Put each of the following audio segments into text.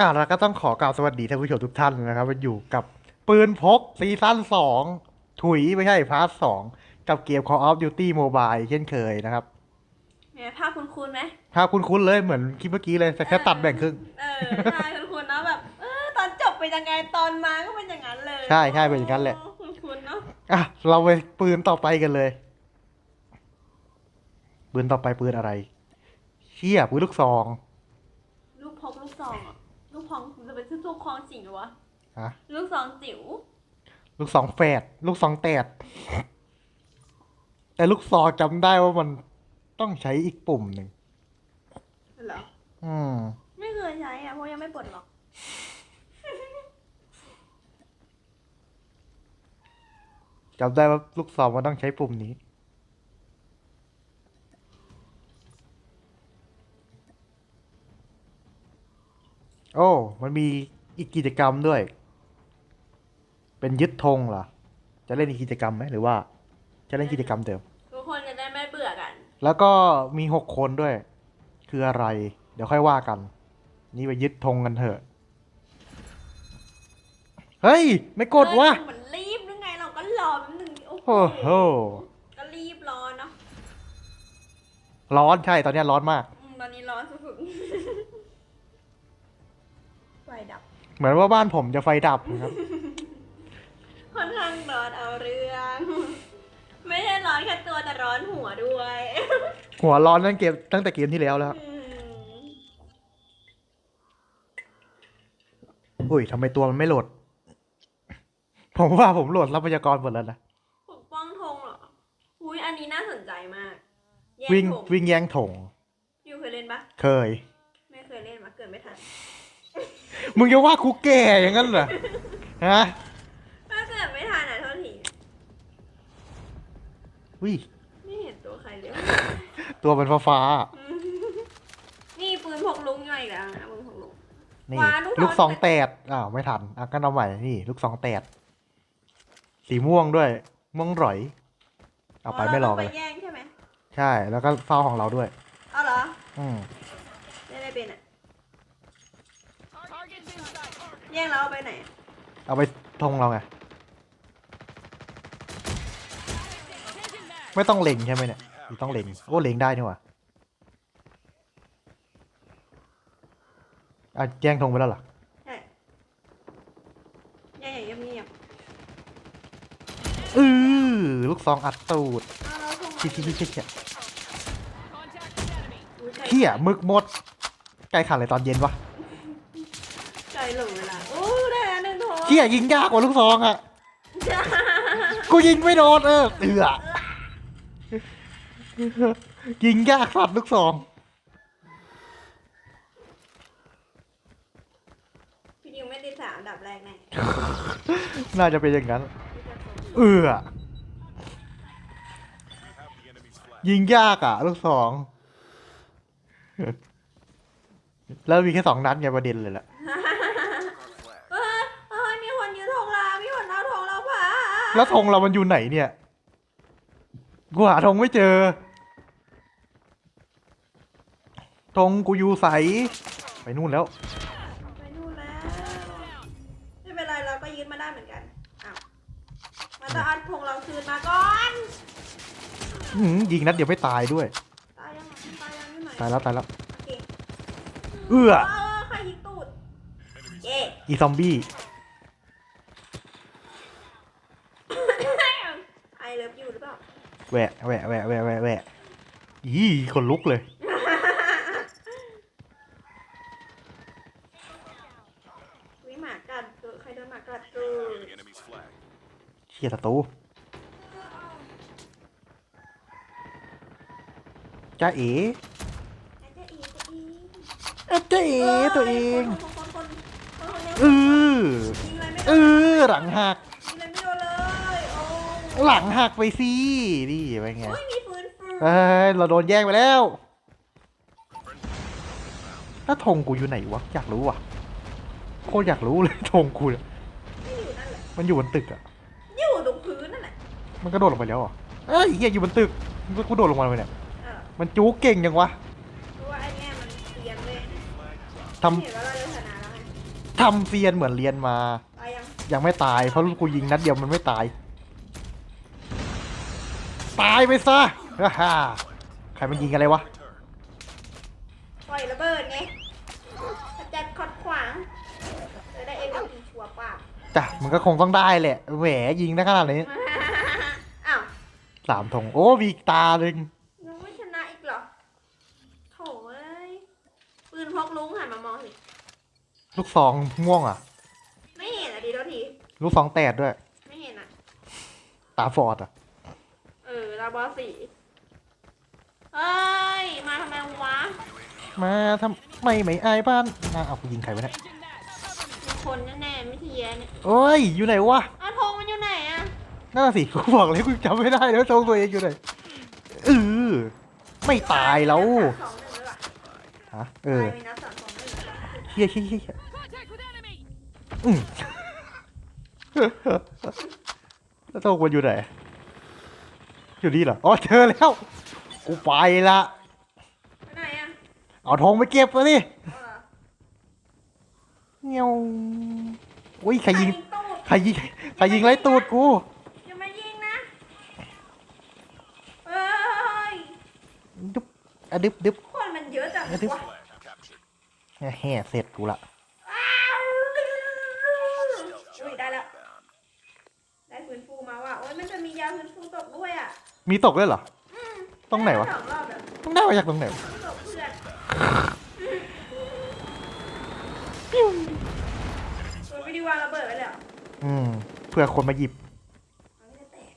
อะแล้วก็ต้องขอกล่าวสวัสดีท่านผู้ชมทุกท่านนะครับมาอยู่กับปืนพกซีซั่นสองถุยไม่ใช่พาร์ทสองกับเกม Call of Duty Mobile เช่นเคยนะครับเนี่ยภาพคุณคุณไหมภาพคุ้นๆเลยเหมือนคลิปเมื่อกี้เลยแต่แค่ตัดแบ่งครึ่ง เออใช่คุณคุณนะแบบเออตอนจบเป็นยังไงตอนมาก็เป็นอย่างนั้นเลยใช่ใช่เป็นอย่างนั้นแหละ คุณคุณเนาะอะเราไปปืนต่อไปกันเลย ปืนต่อไปปืนอะไร เชี่ยปืนลูกซอง ลูกพกลูกซองอะลูกพอง จะเป็นลูกคองจริงเหรอวะฮะลูกซองจิ๋วลูกซองแฝดลูกซองแตดแต่ลูกซองจำได้ว่ามันต้องใช้อีกปุ่มหนึ่งเหรออืมไม่เคยใช้อะเพราะยังไม่ปลดหรอก จำได้ว่าลูกซองมันต้องใช้ปุ่มนี้ โอ้ มันมี อีกกิจกรรมด้วย เป็นยึดธงเหรอ จะเล่นอีกกิจกรรมไหมหรือว่า จะเล่นกิจกรรมเดิม ทุกคนจะได้ไม่เบื่อกัน แล้วก็มีหกคนด้วย คืออะไร เดี๋ยวค่อยว่ากัน นี่ไปยึดธงกันเถอะ เฮ้ย ไม่กดวะเออเหมือนรีบนึงไงเราก็รอแป๊บนึงโอ้โหโอ้โห ก็รีบรอเนาะร้อนใช่ ตอนนี้ร้อนมาก อืมตอนนี้ร้อนสุดๆไฟดับ เหมือนว่าบ้านผมจะไฟดับนะครับ ค่อนข้างร้อนเอาเรื่อง ไม่ใช่ร้อนแค่ตัวแต่ร้อนหัวด้วยหัวร้อนตั้งเกมตั้งแต่เกมที่แล้วแล้วอืมอุ้ยทำไมตัวมันไม่โหลด ผมว่าผมโหลดทรัพยากรหมดแล้วนะ ปกป้องธงเหรอ อุ้ยอันนี้น่าสนใจมากแย่วิ่งธงวิ่งแย่งถงยูเคยเล่นปะเคย ไม่เคยเล่นมาเกิดไม่ทัน มึงจะว่าคุกแก่อย่างนั้นเหรอ ฮะถ้าเกิดไม่ทันอะโทษทีวิไม่เห็นตัวใครเลย ตัวมันฟ้าฟ้าอืมนี่ปืนพกลุงย่อยอีกแล้วนะปืนพกลุง ๆนี่ ว้าลูกลูกศรซองแตดอ้าวไม่ทันอะก็เอาใหม่นี่ ลูกซองแตดสีม่วงด้วย ม่วงหร่อย เอาไปไม่รอเรากันไปเลยแย่งใช่ไหมใช่ แล้วก็เฝ้าของเราด้วย เอาเหรอ อืม เล่นไม่เป็นอะ แย่งแล้วเอาไปไหน เอาไปธงเราไง ไม่ต้องเล็งใช่ไหมเนี่ยหรือต้องเล็งโอ้เล็งได้นี่หว่าอะแจ้งธงไปแล้วเหรอใช่แย่งอย่างเงียบอือลูกซองอัดตูดๆเอาเราส่งมาเชี่ยเชี่ยเชี่ยเชี่ยอุ๊ยใจเชี่ยหมึกหมด ไก่ขันเลยตอนเย็นวะ ใจหลงเวลาโอ้ได้แล้วหนึ่งโทร เชี่ยยิงยากกว่าลูกซองอะ กูยิงไม่โดนเออเอือยิงยากสัตว์ลูกซอง พี่ดิวไม่ได้สามอันดับแรกแน่น่าจะเป็นอย่างนั้นพี่จะส่งเออยิงยากอะ ลูกสอง แล้วมีแค่สองนัดไงประเด็นเลยแหละ แล้วธงเรามันอยู่ไหนเนี่ยกูหาธงไม่เจอธงกูอยู่ใส ไปนู่นแล้ว ไปนู่นแล้ว ไม่เป็นไรเราก็ยืนมาได้เหมือนกันอ้าวมันจะเอาธงเราคืนมาก่อน อื้อหือยิงนัดเดียวไม่ตายด้วย ตายยังไงตายยังอยู่ไหนตายแล้วตายแล้วโอเคเอื้อ เออใครยิงตูดเย่อีซอมบี้ ไอเลิฟยูหรือเปล่า แหวะแหวะแหวะแหวะแหวะแหวะอีคนลุกเลย วิหมากัดตัวใครโดนหมากัดตูด Enemy's flag. เชียร์ศัตรูจ้าเอ๋ไอ้เจ๊อีเจ๊อีเอ๊ะจ้าเอ๋ตัวเอง คนคนคนคนคนเออยิงเลยไม่เอโดนอหลังหัก ยิงเลยไม่โดนเลยโอ้ หลังหักไปสินี่ไปนไง โอ้ยมีฟืนฟืนเอ้ยเราโดนแย่งไปแล้วถ้าธงกูอยู่ไหนวะ อยากรู้ว่ะ โคตรอยากรู้เลยธงกูเนี่ยไม่อยู่นั่นแหละมันอยู่บนตึกอะอยู่ตรงพื้นนั่นแหละมันกระโดดลงไปแล้วเหรอะเอ้ยเฮียอยู่บนตึกมันกูโดดลงมาเลยเนี่ยเออมันจู๊เก่งจังวะเพราะว่าไอ้เนี่ยมันเตียนเลยทำเห็นว่าเราจะชนะแล้วไงทำเซียนเหมือนเรียนมา ตายยังยังไม่ตายเพราะลูกกูยิงนัดเดียวมันไม่ตาย ตายไปซะฮ่าฮ่าใครมันยิงอะไรวะ ปล่อยระเบิดไงขจัดขอดขวางเออได้เอ็มพีชัวร์ป่ะจ้ะมันก็คงต้องได้แหละ แหมยิงได้ขนาดนี้อ้าวสามธงโอ้มีอีกตาหนึ่งยังไม่ชนะอีกเหรอโถ่เอ้ยปืนพกลุงหันมามองสิลูกซองม่วงอะ ไม่เห็นอะดีโทษที ลูกซองแตดด้วย ไม่เห็นอะ ตาฟอร์ดอะเออลา บอสสีเอ้ย มาทำไมวะ มาทำไม่ไม่อายบ้านน่าเอากูยิงใครไปเนี่ยมีคนแน่ๆไม่ใช่แย่เนี่ยโอ้ย อยู่ไหนวะอ้าวธงมันอยู่ไหนอะนั่นนะสิกูบอกเลยกูจำไม่ได้แล้วทรงตัวเองอยู่ไหนเออไม่ตายแล้วสองหนึ่งเลยว่ะฮะเออตายมีนัดสองสองหนึ่งเลยว่ะเฮียเฮียเฮียอืม แล้วตัวมันอยู่ไหน อยู่นี่เหรออ๋อเจอแล้ว กูไปละไปไหนอะเอาธงไปเก็บมาดิเอาเหรอเงี้ยวอุ้ยใครยิงตูดใครยิงใครยิงไล่ตูดกูอย่ามายิงนะเอ้ยดึบอะดึบดึบคนมันเยอะจังเอาดิวะ แห่เสร็จกูละ อ้าวอุ้ยได้แล้ว ได้ฟื้นฟูมาว่ะโอ้ยมันจะมียาฟื้นฟูตกด้วยอะ มีตกด้วยเหรออืมตรงไหนวะด้สองรอบแบบต้องได้มาจากตรงไหนวะตกเพื่อนเออไม่ได้วางระเบิดไว้เลยเหรออืมเพื่อคนมาหยิบเอาไม่ได้แตก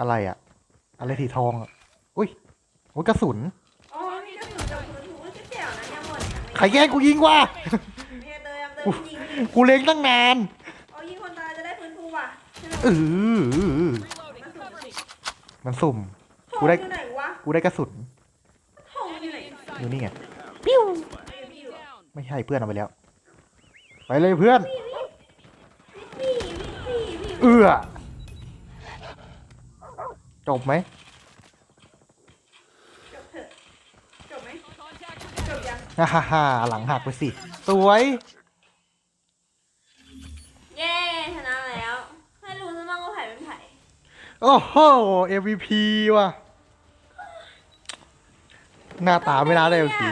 อะไรอะอะไรสีทองอะอุ้ยโอ้ยกระสุน อ๋อมีกระสุนกับพื้นถูก็เจ๋วนะเนี่ยหมดนะใครแย่งกูยิงวะเนี่ยเตยยังเตยยิงไม่ยิงกูเล็งตั้งนาน เอายิงคนตายจะได้ฟื้นฟูว่ะใช่ไหม เออ มันสุ่มสิมันสุ่ม กูได้ทองอยู่ไหนวะกูได้กระสุน ทองอยู่ไหนอยู่นี่ไงไม่อยู่พี่อยู่เหรอไม่ใช่เพื่อนเอาไปแล้ว ไปเลยเพื่อนพี่พี่พี่พี่เอื้อ จบไหม จบเถอะจบไหมจบยัง ฮ่าฮ่าฮ่าหลังหักไปสิ สวย เย้ชนะแล้วให้รู้ซะบ้างว่าไผ่เป็นไผ่ โอ้โห MVP ว่ะ หน้าตาไม่น่าได้ MVP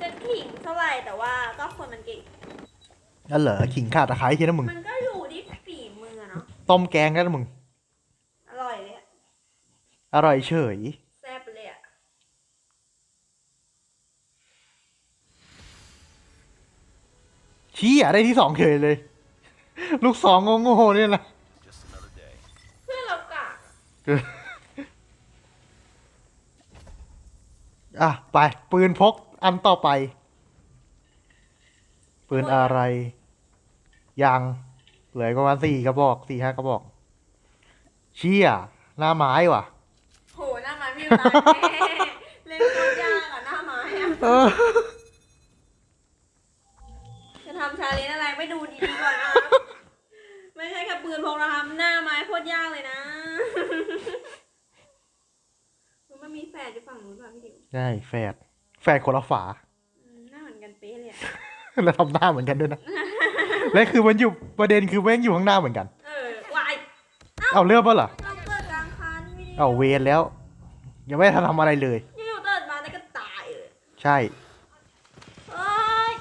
จะขิงเท่าไหร่แต่ว่าก็คนมันเก่ง นั่นเหรอขิงข่าตะไคร้แค่นั้นมึง มันก็อยู่ที่ฝีมือเนาะ ต้มแกงกันมึง อร่อยเลยอะอร่อยเฉย แซ่บเลยอะชี้อะได้ที่สองเฉยเลย ลูกสองโง่ๆเนี่ยนะ เพื่อนเรากะ อะ ไป ปืนพก อันต่อไป ปืนอะไร ยัง เหลืออกประมาณสี่กระบอกสี่ห้ากระบอก เชี่ย หน้าไม้ว่ะ โหหน้าไม้ไม่ตายแน่เล่นโคตรยากอะหน้าไม้อะเออจะทำชาเลนจ์อะไรไม่ดูดีๆก่อนนะ ไม่ใช่แค่ปืนพกนะคะหน้าไม้โคตรยากเลยนะมันมีแฝดอยู่ฝั่งนู้นป่ะพี่ดิวใช่แฝดแฝดคนละฝาอืมหน้าเหมือนกันเป๊ะเลยอะแล้วทำหน้าเหมือนกันด้วยนะ และคือมันอยู่ประเด็นคือแม่งอยู่ข้างหน้าเหมือนกัน เออวายเอาเลือกปะเหรอเราเกิดกลางคันพี่ดิวเอาเวรแล้ว ยังไม่ทันทำอะไรเลย อยู่ๆเกิดมาแล้วก็ตายเลยใช่ เอ้ย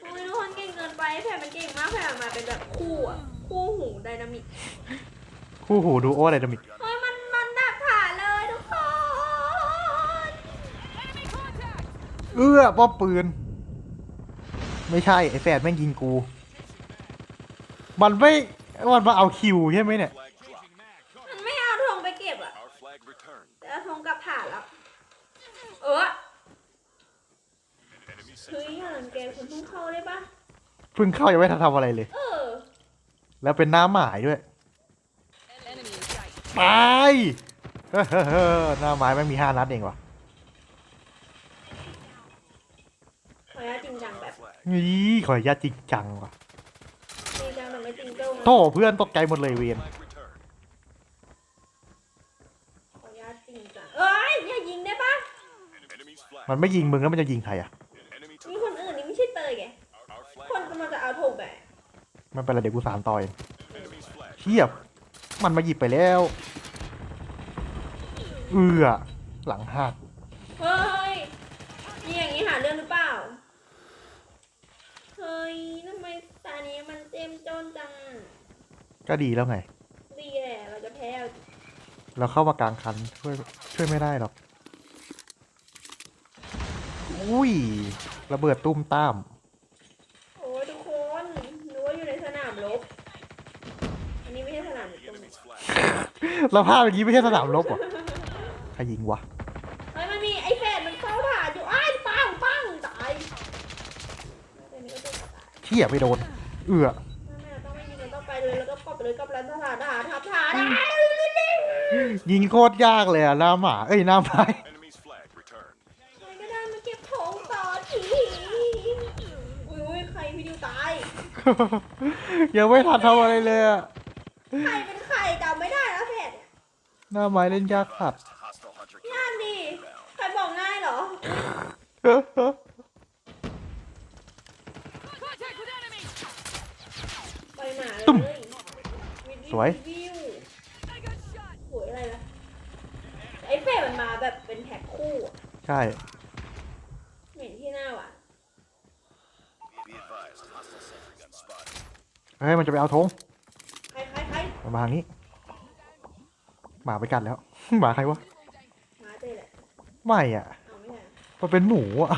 โอ้ยทุกคนเก่งเกินไปแผ่นมันเก่งมากแผ่นมาเป็นแบบ คู่อะคู่หูไดนามิกคู่หูดูโอไดนามิกเฮ้ยมันมันดักฐานเลยทุกคนเอื้อป้อมปืน ไม่ใช่ ไอ้แฝดแม่งยิงกู มันไม่มันมาเอาคิวใช่ไหมเนี่ย มันไม่เอาธงไปเก็บอะ Our flag returned. แต่เอาธงกลับฐานแล้วเออ Enemy เฮ้ยอย่าลังแกคุณเพิ่งเข้าได้ปะเพิ่งเข้ายังไม่ทันทำอะไรเลย เออ แล้วเป็นหน้าหมายด้วยตายเฮ้อหน้าไม้แม่งมีห้านัดเองว่ะขออนุญาตจริงจังแบบ flag. นี่ขออนุญาตจริงจังว่ะจริงจังแต่ไม่จริงเจ้านะโธ่เพื่อนตกใจหมดเลยเวียน Flag returned. ขออนุญาตจริงจังเอ้ยอย่ายิงได้ปะ Enemy's flag. มันไม่ยิงมึงแล้วมันจะยิงใครอะ Enemy มี took คน มันเป็นอะไรเดี๋ยวกูสารต่อเองเทียบ มันมาหยิบไปแล้ว เอือหลังหักเฮ้ยนี่อย่างนี้หาเรื่องหรือเปล่า เฮ้ยทำไมตานี้มันเต็มจนจังก็ดีแล้วไง ดีแหละเราจะแพ้เอาเราเข้ามากลางคันช่วยช่วยไม่ได้หรอก อุ้ย ระเบิดตุ้มตาม โอ้ยทุกคนนึกว่าอยู่ในสนามรบ อันนี้ไม่ใช่สนามรบ เราภาพอย่างนี้ไม่ใช่สนามรบเหรอใครยิงวะเฮ้ยมันมีไอ้แฟดมันเฝ้าฐานอยู่อ้ายปังปังตายเดี๋ยวนี้ก็จะตายเที่ยไม่โดน เอือไม่ไม่ต้องไม่ยิงเราต้องไปเลยแล้วก็กอบไปเลยกับรันทหารทหารทัพฐานอะยิงโคตรยากเลยอะหน้าหมา เอ้ยหน้าไม้ Enemy's flag returned. ใครก็ได้มาเก็บของต่อทีอุ้ยอุ้ยใครพี่ดิวตาย ยังไม่ทันทำอะไรเลยอะใครเป็ หน้าไม้เล่นยากสัตว์ Hostile hunter ยากดิใครบอกง่ายเหรอ Contact with enemy! ไปหมาเลยตุ้มวิดสวย วิว I got shot! สวยอะไรล่ะไอ้เฟดมันมาแบบเป็นแท็กคู่อะใช่ เหม็นที่หน้าว่ะ Be advised, hostile sentry gun spotted. เฮ้ยมันจะไปเอาธงใครใครใครมันมาทางนี้ หมาไปกัดแล้ว หมาใครวะมาเจอแหละไม่อะเอาไม่ใช่มันเป็นหมูอะ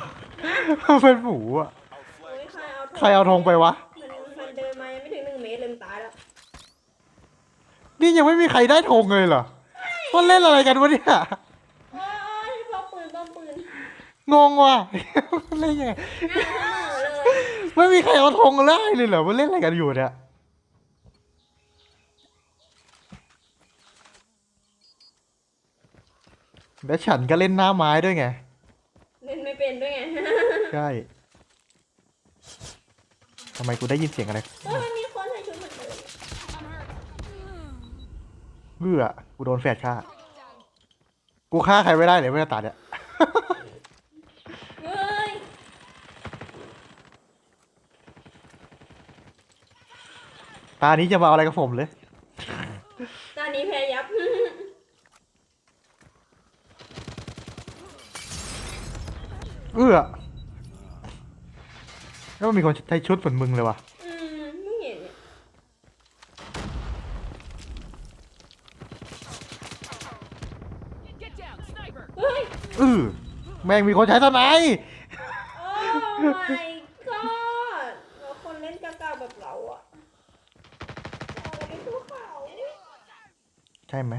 มันเป็นหมูอะโอ้ยใครเอาใครเอาธงไปวะมันมันเดินมายังไม่ถึงหนึ่งเมตรเลยมันตายแล้วนี่ยังไม่มีใครได้ธงเลยเหรอมันเล่นอะไรกันวะเนี่ยโอ้ยป้อมปืนป้อมปืนงงว่ะ เล่นยังไงง่ายเสมอเลยไม่มีใครเอาธงได้เลยเหรอมันเล่นอะไรกันอยู่เนี่ย และฉันก็เล่นหน้าไม้ด้วยไง เล่นไม่เป็นด้วยไงใช่ทำไมกูได้ยินเสียงอะไรเฮ้ยมันมีคนใส่ชุดเหมือนเดิม I'm hurt. เบื่อกูโดนแฟดฆ่า กูฆ่าใครไม่ได้เลยไม่ได้ตัดเนี่ย เฮ้ยตานี้จะมาเอาอะไรกับผมเลย ตอนนี้แพ้ยับ เอื้อแล้วมันมีคนใช้ชุดเหมือนมึงเลยว่ะอืมไม่เห็นเนี่ย Get down, sniper! เฮ้ยอือแม่งมีคนใช้ทนายโอ้ my god แล้วคนเล่นกากาแบบเราอะเราไปสู้เขา ใช่ไหม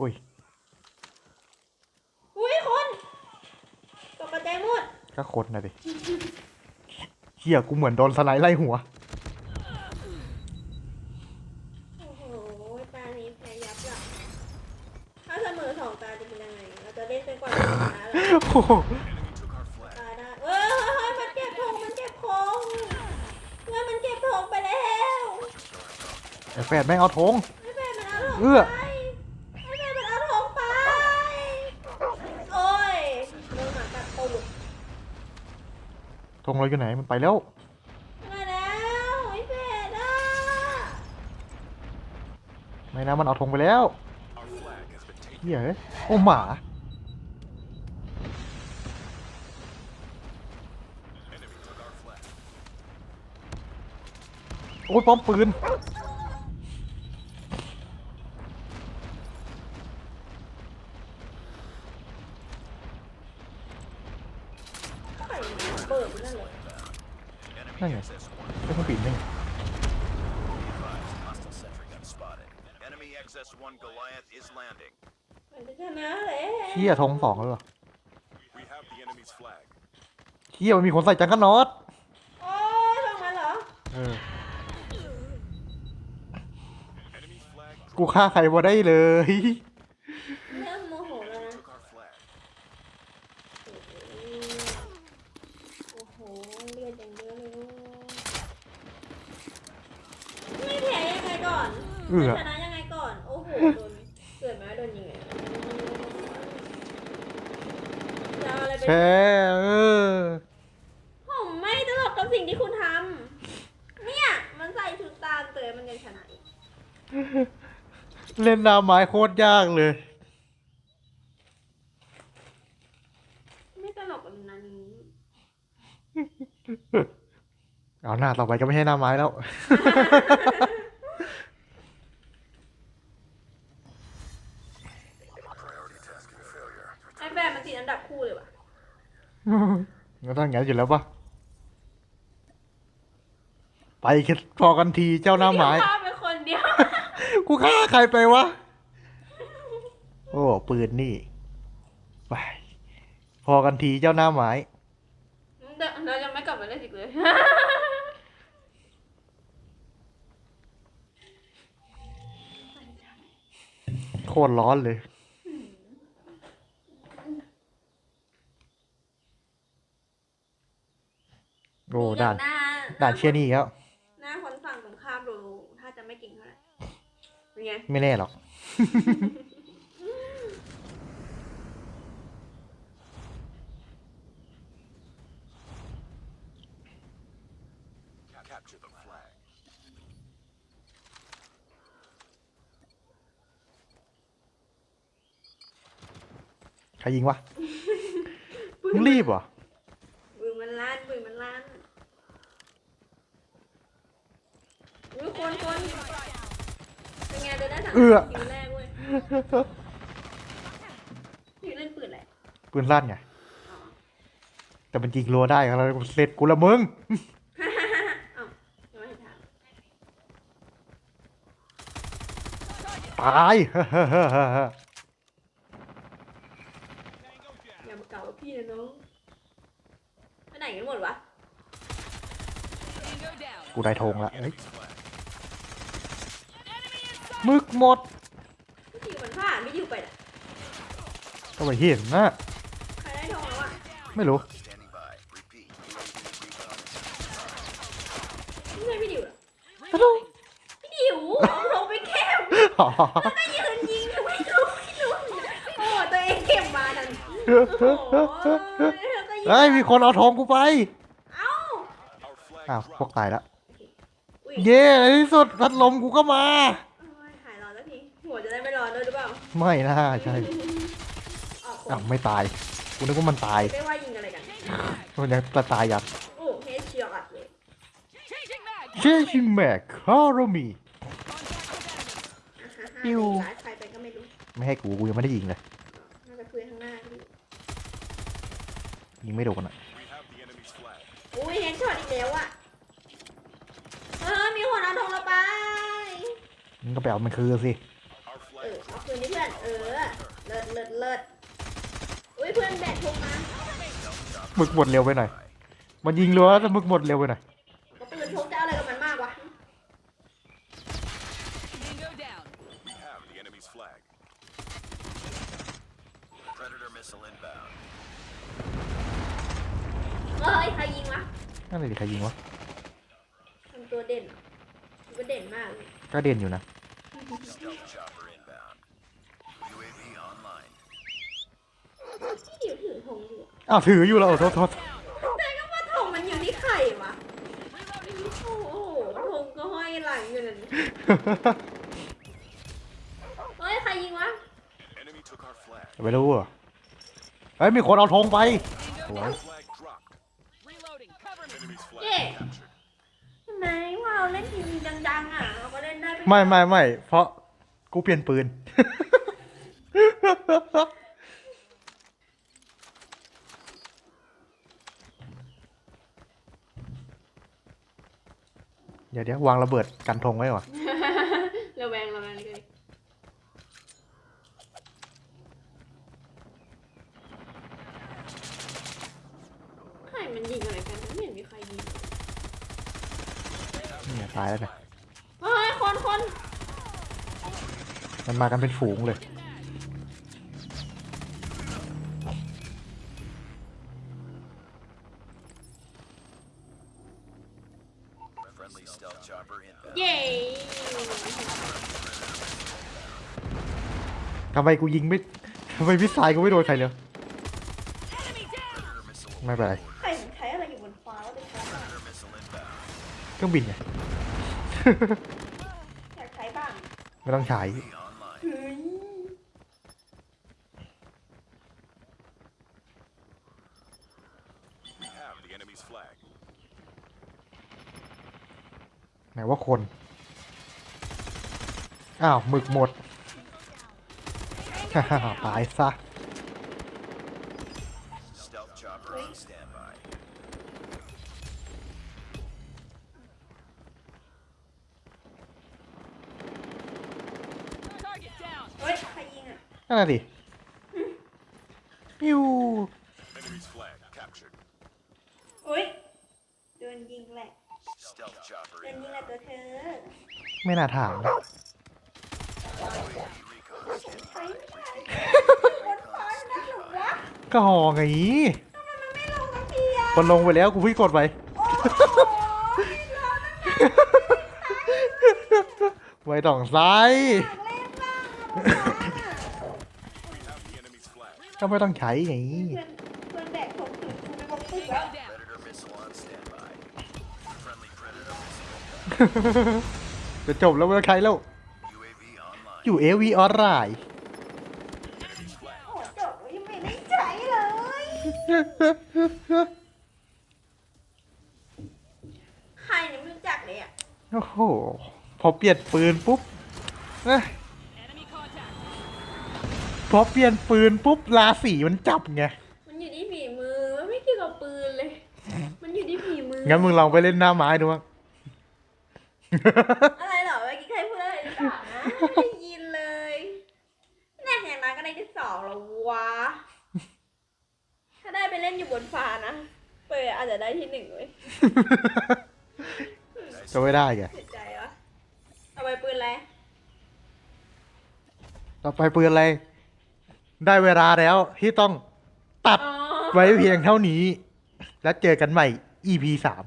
อุ้ย อุ้ยคนตกกระจายหมด ก็คนนะดิ เฮียกูเหมือนโดนสไนด์ไล่หัว โอ้โหตานี้แพ้ยับละถ้าเสมอสองตาจะเป็นยังไง เราจะเล่นจนกว่าจะชนะแล้วโอ้โห Enemy took our flag. ตายได้เฮ้ยเฮ้ยเฮ้ยมันเก็บธงมันเก็บธงเพื่อนมันเก็บธงไปแล้วไอ้แฟดแม่งเอาธงไอ้แฟนมันเอาธงเอื้อ ไปไอ้แฟนมันเอาธงไป โอ้ยโดนหมากัดตูด ธง เราอยู่ไหนมันไปแล้ว มาแล้วไอ้แฟนอะไม่นะมันเอาธงไปแล้ว Our flag has been taken. เฮียเอ้ยโอ้หมา Enemy took our flag. โอ้ยป้อมปืน ไข่เปิดอยู่นั่นเลย Enemy Hang on. XS-1. ไม่ต้องปีนได้ไง Be advised, hostile sentry gun spotted. Enemy XS-1 Goliath is landing. มันจะชนะแล้ว เฮี ยธงสองแล้วเหรอ We have the enemy's flag. เฮียมันมีคนใส่จังกันน็อตโอ้ยลงมาเหรอเออ Enemy flag กูฆ่าใครมาได้เลยเริ่มโมโหแล้วนะ took our flag. โอ้โหเลือดอย่างเยอะเลยไม่แพ้ยังไงก่อนเออไม่ชนะ แค่เออผมไม่ตลกกับสิ่งที่คุณทำเนี่ย มันใส่ชุดตามเตยมันยังชนะอีกเล่นดาวไม้โคตรยากเลย ไม่ตลกกับนั้นี้เอาหน้าต่อไปก็ไม่ใช่หน้าไม้แล้ว ไอ้แบบมันติดอันดับคู่เลยว่ะ ก็ต้องอย่างนั้นอยู่แล้วปะไปคิดพอกันทีเจ้าหน้าไม้เดี๋ยวพาไปคนเดียว กูฆ่าใครไปวะ โอ้ปืนนี่ไปพอกันทีเจ้าหน้าไม้เดี๋ยวเราจะไม่กลับมาเล่นอีกเลย โคตรร้อนเลย โอ้ด่านหน้าด่านเชียร์นี่อีกแล้ว หน้าคนฝั่งตรงข้ามดูถ้าจะไม่เก่งเท่าไหร่เป็นไงไม่แน่หรอก Capture the flag. ใครยิงวะมึงรีบเหรอ ปืนมันลั่นปืนมันลั่น อุ้ยคนคนเป็นไงเดินได้ถังเอื้อ คิวแรกเว้ยคิวเล่นปืนอะไรปืนลั่นไง อ๋อ แต่มันยิงรัวได้แล้วเสร็จกูละมึงเอ้ายังไม่เห็นทางตาย อย่ามาเก่ากับพี่นะน้องไปไหนกันหมดวะ Tango down. กูได้ธงละเอ้ย Enemy inside. มึกหมดพี่มันผ่านไม่อยู่ไปน่ะก็ไปเห็นนะ ใครได้ทองแล้วอะไม่รู้ Standing by. Repeat. UAV recon. ไม่ใช่พี่ดิวเหรอ Reloading. พี่ดิวเอาลงไปเก็บอ๋อก็ยืนยิงอยู่ไม่รู้ไม่รู้โอ้โหตัวเองเก็บมานั่นโอ้โหแล้วก็ยิงเฮ้ยมีคนเอาธงกูไป เอ้า Our flag อ้าวพวก dropped. ตายแล้วอุ้ย เย้ในที่สุดพัดลมกูก็มา หัวจะได้ไม่ร้อนด้วยหรือเปล่าไม่น่าใช่ออกคอ้าวนไม่ตายกูนึกว่ามันตายไม่ว่ายิงอะไรกัน มันยังจะตายอยากโอ้เฮดเชียร์อัดเลย Changing mag. เชชิงแมคคาร์มี Contact with enemy. ปิ้วร้ายใครไปก็ไม่รู้ไม่ให้กูกูยังไม่ได้ยิงเลยน่าจะคุยข้างหน้าพี่ยิงไม่โดนอะ We have the enemy's flag. อุ้ยเฮดช็อตอีกแล้วอะเออมีคนเอาธงเราไปมึงก็ไปเอามันคือสิ Our เอ flag อเอาคืนนี้เพื่อน เออ เลิศเลิศเลิศอุ้ยเพื่อนแบกธงมามึกหมดเร็วไปหน่อย มันยิงรัวแต่มึกหมดเร็วไปหน่อย ก็ปืนพกจะเอาอะไรกับมันมากวะ Tango down. We have the enemy's flag. Predator missile inbound. เฮ้ยใครยิงวะนั่นเลยดิใครยิงวะทำตัวเด่นมันก็เด่นมากเลยก็เด่นอยู่นะ Stealth chopper พี่ดิวถือธงอยู่อะอ้าวถืออยู่แล้วโทษโทษแต่ก็ว่าธงมันอยู่ที่ไข่วะโอ้โหธงก็ห้อยหลังอยู่นั่นเฮ้ยใครยิงวะ Enemy took our flag. ไม่รู้อะเฮ้ยมีคนเอาธงไป Tango What? down. Flag dropped. Reloading. Cover me. Enemy's flag Yeah. captured. ทำไมว่าเราเล่นทีมดังๆอะเราก็เล่นได้เป็นไม่ไม่ไม่เพราะกูเปลี่ยนปืน เดี๋ยวเดี๋ยววางระเบิดกันธงไว้ก่อนระแวงระแวงเลยใครมันยิงอะไรกันไม่เห็นมีใครยิงเนี่ยตายแล้วเนี่ยเฮ้ยคนคนมันมากันเป็นฝูงเลย ทำไมกูยิงไม่ทำไมพิสไซล์กูไม่โดนใครเลยไม่เป็นไรใครใช้อะไรอยู่บนฟ้าแล้วไปใช้บ้เครื่องบินไงอยากใช้บ้างไม่ต้องใช้เฮ้ยไหนว่าคน อ้าวหมึกหมด ตายซะ Stealth chopper on standby. Target down. เฮ้ย ใครยิงอะ นั่นน่ะดิปิ้ว Enemy's flag captured. เฮ้ย โดนยิงแหละ Stealth chopper โดนยิง inbound. แหละตัวเธอ ไม่น่าถาม ก็หอไงทำไมมันไม่ลงสักทีอะมันลงไปแล้วกูเพิ่งกดไปโอ้โหไม่รอตั้งไว้ต่องซ้ายอยากเล่นบ้างอะผมว่า We have the enemy's flag. ก็ไม่ต้องใช้ไงเพื่อนเพื่อนแบกผมถึงกูไปบอกตึกแล้ว Tango down. Predator missile on standby. Friendly Predator missile. จะจบแล้วไม่ต้องใช้แล้ว UAV online. อยู่เอวีออนไลน์ Enemy's flag โอ้จบแล้วยังไม่ได้ใช้เลย ใครเนี่ยไม่รู้จักเลยอะ โอ้โห พอเปลี่ยนปืนปุ๊บเอ้ย Enemy contact. พอเปลี่ยนปืนปุ๊บราศีมันจับไง มันอยู่ที่ฝีมือ มันไม่เกี่ยวกับปืนเลย มันอยู่ที่ฝีมือ งั้นมึงลองไปเล่นหน้าไม้ดูมั้ง อะไรเหรอเมื่อกี้ใครพูดอะไรหรือเปล่านะไม่ได้ยินเลยเนี่ยอย่างนั้นก็ได้ที่สองแล้ววะถ้า ได้ไปเล่นอยู่บนฟ้านะ เปิดอาจจะได้ที่หนึ่งเลยก็ไม่ได้ไงเสียใจวะเอาไปปืนอะไรต่อไปปืนอะไร ได้เวลาแล้วที่ต้องตัดอ๋อ ไว้เพียงเท่านี้ แล้วเจอกันใหม่ EP สาม